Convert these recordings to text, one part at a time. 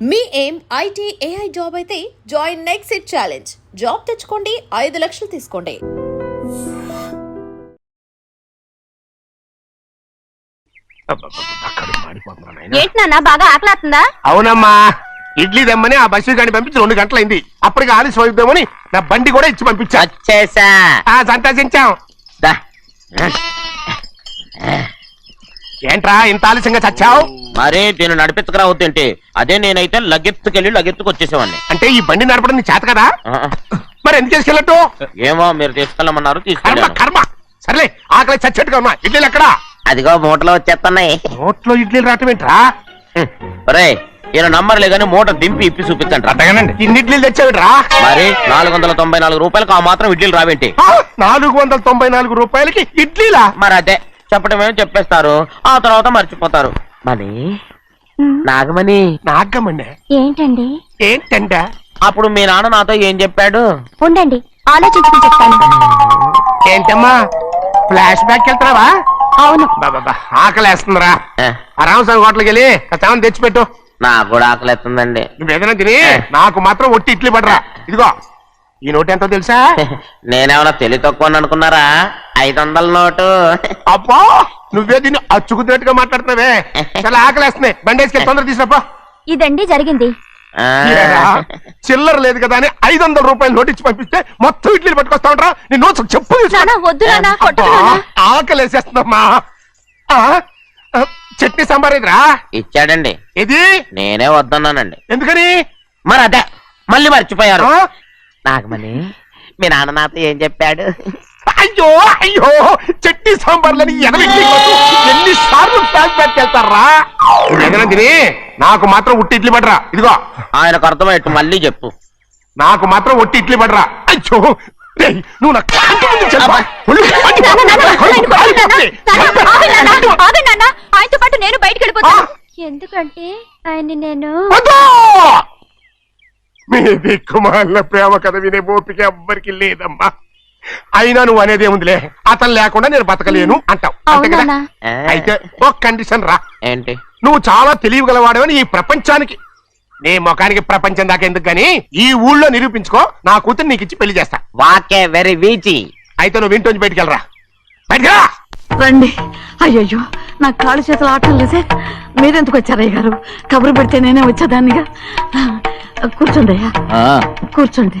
మీ ఏం IT AI job అయితే join next it challenge. Job తెచ్చుకోండి ఐదు లక్షలు తీసుకోండి. ఏంటి నాన్న బాగా ఆకలాతుందా? అవునమ్మా ఇడ్లీ దమ్మని ఆ బస్సు గాని పంపించి రెండు గంటలైంది. అప్పటికి ఆలస్యం అవుతామని నా బండి కూడా ఇచ్చి పంపించా. వచ్చేసా. ఆ సంతోషించాం. దా. ఏంట్రా ఇంత ఆలస్యంగా చచ్చావు? మరి దీన్ని నడిపించకరా అవుతుంటే అదే నేనైతే లగెత్తుకెళ్ళి లగెత్తుకు వచ్చేసేవాడిని అంటే ఈ బండి నడపడం నీ చేత కదా? మరి ఎందుకు చేసుకెళ్ళట్టు? ఏమో మీరు తీసుకెళ్ళమన్నారు కర్మ తీసుకెళ్ళాను. కర్మ. సర్లే ఆకలి చచ్చేట్టుగా ఉన్నా. ఇడ్లీలు ఎక్కడా? అదిగో మూటలో వచ్చేస్తున్నాయి. నోట్లో ఇడ్లీలు రావటం ఏంట్రా? రే ఈయన నంబర్లే కానీ మూట దింపి ఇప్పి చూపించండి అట్టగానండి ఇన్ని ఇడ్లీలు తెచ్చావిడ్రా మరి నాలుగు వందల తొంభై నాలుగు రూపాయలకు ఆ మాత్రం ఇడ్లీలు రావేంటి? నాలుగు వందల తొంభై నాలుగు రూపాయలకి ఇడ్లీలా? మరి అదే. చెప్పడమేమో చెప్పేస్తారు. ఆ తర్వాత మర్చిపోతారు. మని? నాగమణి? నాగమ్మండి ఏంటండి? ఏంటంట అప్పుడు మీ నాన్న నాతో ఏం చెప్పాడు? ఉండండి ఆలోచించుకుని చెప్తాను. ఏంటమ్మా? ఫ్లాష్ బ్యాక్ వెళ్తున్నావా? అవును. బాబా ఆకలేస్తుందిరా. రామస్వామి హోటల్కి వెళ్ళి తెచ్చి తెచ్చిపెట్టు. నాకు కూడా ఆకలిస్తుందండి. నువ్వు ఏదైనా తిని నాకు మాత్రం ఒట్టి ఇడ్లీ పడరా. ఇదిగో ఈ నోటు ఎంతో తెలుసా? నేనేమన్నా తెలివి తక్కువ అనుకున్నారా? ఐదు వందల నోటు. అబ్బా నువ్వే దీన్ని అచ్చుకుతున్నట్టుగా మాట్లాడుతున్నావే. చాలా ఆకలేస్తున్నాయి. బండేసుకెళ్ళి తొందర తీసినప్పా ఇదండి జరిగింది. ఆ, చిల్లర లేదు కదా అని ఐదు వందల రూపాయలు నోటు ఇచ్చి పంపిస్తే మొత్తం ఇడ్లీలు పట్టుకొస్తా ఉంటా నీ నోట్స్ చెప్పు తీసుకో. వద్దు కొట్టకు అబ్బా. ఆకలేసేస్తుందమ్మా ఆ, ఆ, చట్నీ సాంబార్ ఇదిరా? ఇచ్చాడండి. ఇది నేనే వద్దన్నానండి. ఎందుకని? మరి అదే మళ్ళీ మర్చిపోయారు. ఆ? నాగమణి మీ నాన్న నాతో ఏం చెప్పాడు? అయ్యో అయ్యో చట్నీ సాంబార్లని ఎనభై ఎన్ని సార్లు చేస్తారా తిని నాకు మాత్రం ఉట్టి ఇడ్లీ పడరా ఇదిగో ఆయనకు అర్థమయ్యట్టు మళ్ళీ చెప్పు నాకు మాత్రం ఒట్టి ఇడ్లీ పడరా అయ్యో రేయ్, నువ్వు నా ముందు చెప్పా. ఒళ్ళు నాన్న, నాన్న. నాన్న, నాన్న, నాన్న. ఆయనతో పాటు నేను బయటికి వెళ్ళిపోతాను. ఎందుకంటే ఆయన్ని నేను వద్దు! మీ దిక్కుమాల ప్రేమ కథ వినే ఓపిక ఎవ్వరికి లేదమ్మా అయినా నువ్వు అనేది ఏముందిలే? అతను లేకుండా నేను బతకలేను అంటావు. అంతే కదా? అవునా ఆ, అయితే ఒక కండిషన్ రా. ఏంటి? నువ్వు చాలా తెలియగలవాడవని ఈ ప్రపంచానికి. నీ ముఖానికి ప్రపంచం దాకా ఎందుకు గాని ఈ ఊళ్ళో నిరూపించుకో నా కూతురు నీకు ఇచ్చి పెళ్ళి చేస్తా. వాకే వెరీ వీచి. అయితే నువ్వు ఇంటి బయటికి వెళ్ళరా. బయటికి రా! రండి. అయ్యయ్యో నా కాళ్ళు చేతులు ఆటం లేదే మీరెందుకు వచ్చారయ్య గారు కబురు పెడితే నేనే వచ్చేదాన్నిగా. కూర్చోండి అయ్యా. కూర్చోండి.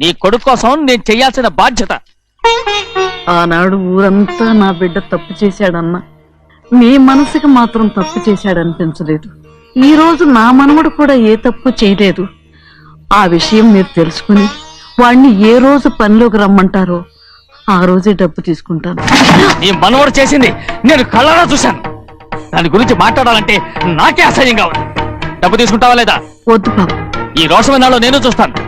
నీ కొడుకు కోసం నేను చెయ్యాల్సిన బాధ్యత. ఆనాడు ఊరంతా నా బిడ్డ తప్పు చేశాడన్నా. మీ మనసుకి మాత్రం తప్పు చేశాడనిపించలేదు. ఈ రోజు నా మనవడు కూడా ఏ తప్పు చేయలేదు. ఆ విషయం మీరు తెలుసుకుని వాణ్ణి ఏ రోజు పనిలోకి రమ్మంటారో ఆ రోజే డబ్బు తీసుకుంటాను. నీ మనవడు చేసింది నేను కళ్ళారా చూశాను. దాని గురించి మాట్లాడాలంటే నాకే అసహ్యంగా ఉంది. డబ్బు తీసుకుంటావా లేదా? వద్దు బాబు. ఈ రోషమైనాలో నేను చూస్తాను.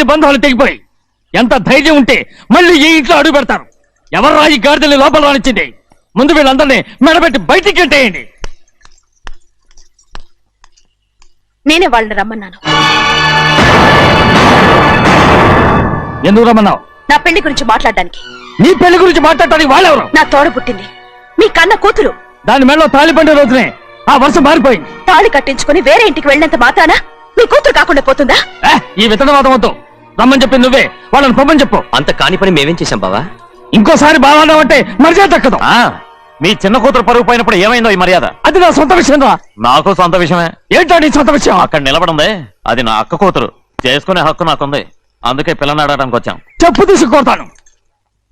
ఇన్ని బంధాలు తెగిపోయి ఎంత ధైర్యం ఉంటే మళ్ళీ ఈ ఇంట్లో అడుగు పెడతారు. ఎవరు ఈ గాడిదల్ని లోపల రానిచ్చింది? ముందు వీళ్ళందరినీ మెడబెట్టి బయటికి గెట్టేయండి నేనే వాళ్ళని రమ్మన్నాను. ఎందుకు రమ్మన్నావు? నా పెళ్ళి గురించి మాట్లాడడానికి. నీ పెళ్ళి గురించి మాట్లాడటానికి వాళ్ళెవరు? నా తోడ పుట్టింది. మీ కన్న కూతురు. దాని మెడలో తాళి పండే రోజునే ఆ వర్షం మారిపోయింది. తాళి కట్టించుకుని వేరే ఇంటికి వెళ్ళినంత మాత్రాన మీ కూతురు కాకుండా పోతుందా? ఏ, ఈ విత్తనవాదం వద్దు. రమ్మని చెప్పి నువ్వే. వాళ్ళని పొమ్మని చెప్పు. అంత కాని పని మేమేం చేశాం బావా? ఇంకోసారి అంటే మర్యాద దక్కదు మీ చిన్న కూతురు పరుగు పోయినప్పుడు ఏమైందో ఈ మర్యాద? అది నా సొంత విషయం రా. నాకు సొంత విషయమే. ఏంటో నీ సొంత విషయం? అక్కడ నిలబడిందే. అది నా అక్క కూతురు. చేసుకునే హక్కు నాకుంది. అందుకే పిల్లని అడగడానికి వచ్చాం. చెప్పు తీసుకొడతాను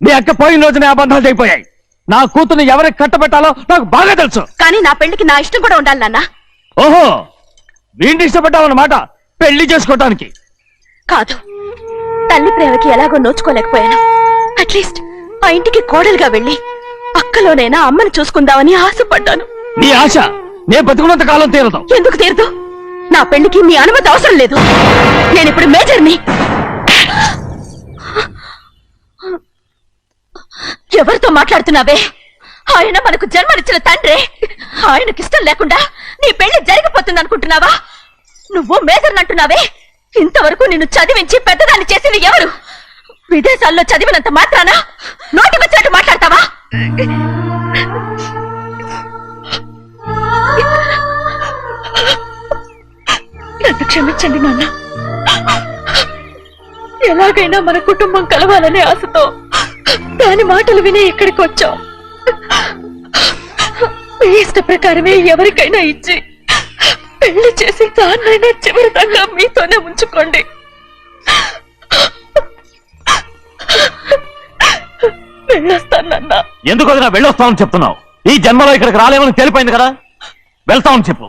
నీ అక్క పోయిన రోజునే అబద్ధాలు అయిపోయాయి నా కూతుర్ని ఎవరికి కట్టబెట్టాలో నాకు బాగా తెలుసు. కానీ నా పెళ్ళికి నా ఇష్టం కూడా ఉండాలి నాన్న. ఓహో వీడిని ఇష్టపడ్డావన్నమాట పెళ్ళి చేసుకోవటానికి. కాదు. తల్లి ప్రేమకి ఎలాగో నోచుకోలేకపోయాను. అట్లీస్ట్ ఆ ఇంటికి కోడలుగా వెళ్ళి అక్కలోనైనా అమ్మని చూసుకుందామని ఆశపడ్డాను. నీ ఆశ నే బతుకున్నంత కాలం తీరదు. ఎందుకు తీరదు? నా పెళ్ళికి మీ అనుమతి అవసరం లేదు. నేను ఇప్పుడు మేజర్ని. ఎవరితో మాట్లాడుతున్నావే? ఆయన మనకు జన్మనిచ్చిన తండ్రి. ఆయనకి ఇష్టం లేకుండా నీ పెళ్ళి జరిగిపోతుంది అనుకుంటున్నావా నువ్వు మేజర్ అంటున్నావే? ఇంతవరకు నిన్ను చదివించి పెద్దదాన్ని చేసింది ఎవరు? విదేశాల్లో చదివినంత మాత్రాన నోటికి వచ్చినట్టు మాట్లాడతావా? నన్ను క్షమించండి నాన్న. ఎలాగైనా మన కుటుంబం కలవాలనే ఆశతో దాని మాటలు విని ఇక్కడికి వచ్చాం. మీ ఇష్ట ప్రకారమే ఎవరికైనా ఇచ్చి పెళ్ళి చేసి దాన్నైనా చివరి దాకా మీతోనే ఉంచుకోండి. వెళ్ళొస్తానన్నా. ఎందుకు వదినా వెళ్ళొస్తామని చెప్తున్నావు? ఈ జన్మలో ఇక్కడికి రాలేమని తెలిపోయింది కదా? వెళ్తామని చెప్పు.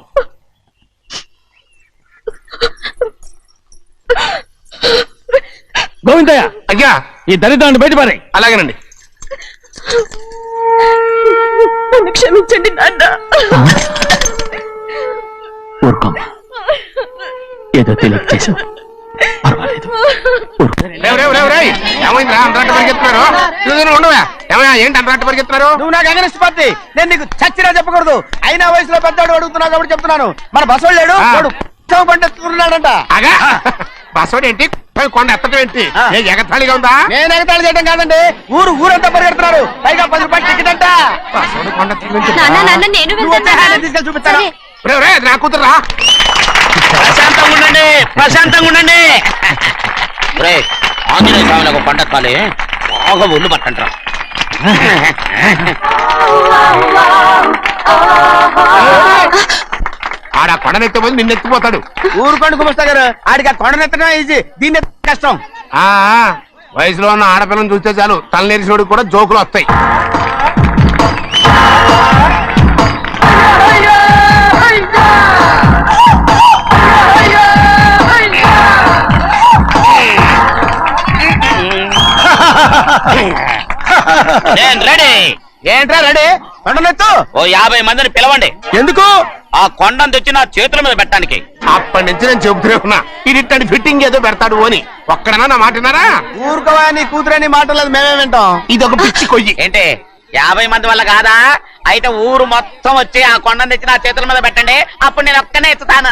గోవిందయ్య! అయ్యా! ఈ దరిద్రాన్ని బయటపడే అలాగేనండి. నన్ను క్షమించండి నాన్న ఊరుకోమ్మా ఏదో తెలియక చేసావు పర్వాలేదు రేవ్, రేవ్, రేవ్, రేయ్. ఏమైందిరా అంతరాట పరిగెత్తున్నారు ఇదిగో నువ్వు ఉండవా. ఏమయ్యా ఏంటి అంతరాట పరిగెత్తున్నారు? నువ్వు నాకు అగనిస్ట్ పార్టీ నేను నీకు చచ్చినా చెప్పకూడదు. అయినా వయసులో పెద్దవాడు అడుగుతున్నావు కాబట్టి చెప్తున్నాను. మన బసోడు లేడు పండిస్తున్నాడంట అగా ఏంటి? కొండ ఎత్తడం ఏంటి? ఎగతాళిగా ఉందా? నేను ఎగతాళి చేయడం కాదండి. ఊరు ఊరంతా పరిగెడుతున్నారు. పైగా పది రూపాయలు టికెట్ అంట. కొండ తీసుకెళ్ళి చూపిస్తాను నా కూతురా ప్రశాంతంగా ఉండండి ప్రశాంతంగా ఉండండి. రే ఆంజనేయ స్వామిని ఒక పంట కాలే బాగా ఒళ్ళు పట్టంటారా ఆడ కొండనెత్తే పోయి నిన్ను ఎత్తిపోతాడు. ఊరుకోండి కుమస్తా గారు. ఆడికి ఆ కొండనెత్తడం ఈజీ దీన్ని కష్టం. ఆ వయసులో ఉన్న ఆడపిల్లని చూస్తే చాలు తలనేరిసినోడికి కూడా జోకులు వస్తాయి. నేను రెడీ ఏంట్రా రెడీ కొండనెత్తు ఓ యాభై మందిని పిలవండి ఎందుకు ఆ కొండను తెచ్చి నా చేతుల మీద పెట్టడానికి అప్పటి నుంచి నేను చెబుతూనే ఉన్నా ఇది ఇట్టని ఫిట్టింగ్ ఏదో పెడతాడు అని ఒక్కడనా నా మాట విన్నారా ఊరుకోవా నీ కూతురని మాటలేదు మేమే వింటాం ఇది ఒక పిచ్చి కొయ్యి ఏంటి యాభై మంది వల్ల కాదా అయితే ఊరు మొత్తం వచ్చి ఆ కొండను తెచ్చి నా చేతుల మీద పెట్టండి అప్పుడు నేను ఒక్కనే ఎత్తుతాను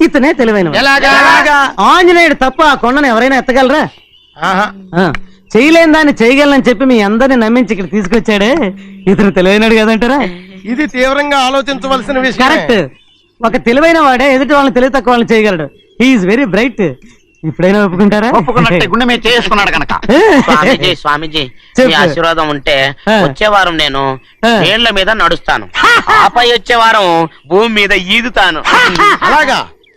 ఇతనే తెలివైన ఎలాగా? ఆంజనేయుడు తప్ప ఆ కొండను ఎవరైనా ఎత్తగలరా? చేయలేని దాన్ని చేయగలనని చెప్పి మీ అందరిని నమ్మించి ఇక్కడ తీసుకొచ్చాడే ఇతను తెలివైనడు కదంటారా? ఇది తీవ్రంగా ఆలోచించవలసిన విషయం కరెక్ట్. ఒక తెలివైన వాడే ఎదుటి వాళ్ళని తెలివి తక్కువ వాళ్ళని చేయగలడు. హీఈస్ వెరీ బ్రైట్ ఇప్పుడైనా ఒప్పుకుంటారా? ఒప్పుకున్నట్టే గుండె మీద చేసుకున్నాడు కనుక. స్వామీజీ స్వామీజీ మీ చెప్పు. ఆశీర్వాదం ఉంటే. వచ్చే వారం నేను. నీళ్ళ మీద నడుస్తాను. ఆపై వచ్చే వారం భూమి మీద ఈదుతాను. అలాగా?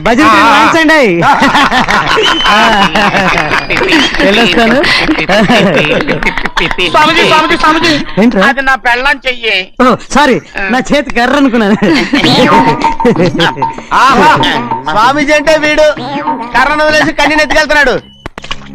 భజన ఆ, ఆ. వాయించండి వెళ్ళొస్తాను స్వామీజీ స్వామీజీ స్వామీజీ ఏంట్రా? అది నా పెళ్ళం చెయ్యి ఓ సారీ నా చేతి కర్ర అనుకున్నాను ఆహా. స్వామీజీ అంటే వీడు కర్రను వదిలేసి కన్నీ నెత్తికెళ్తున్నాడు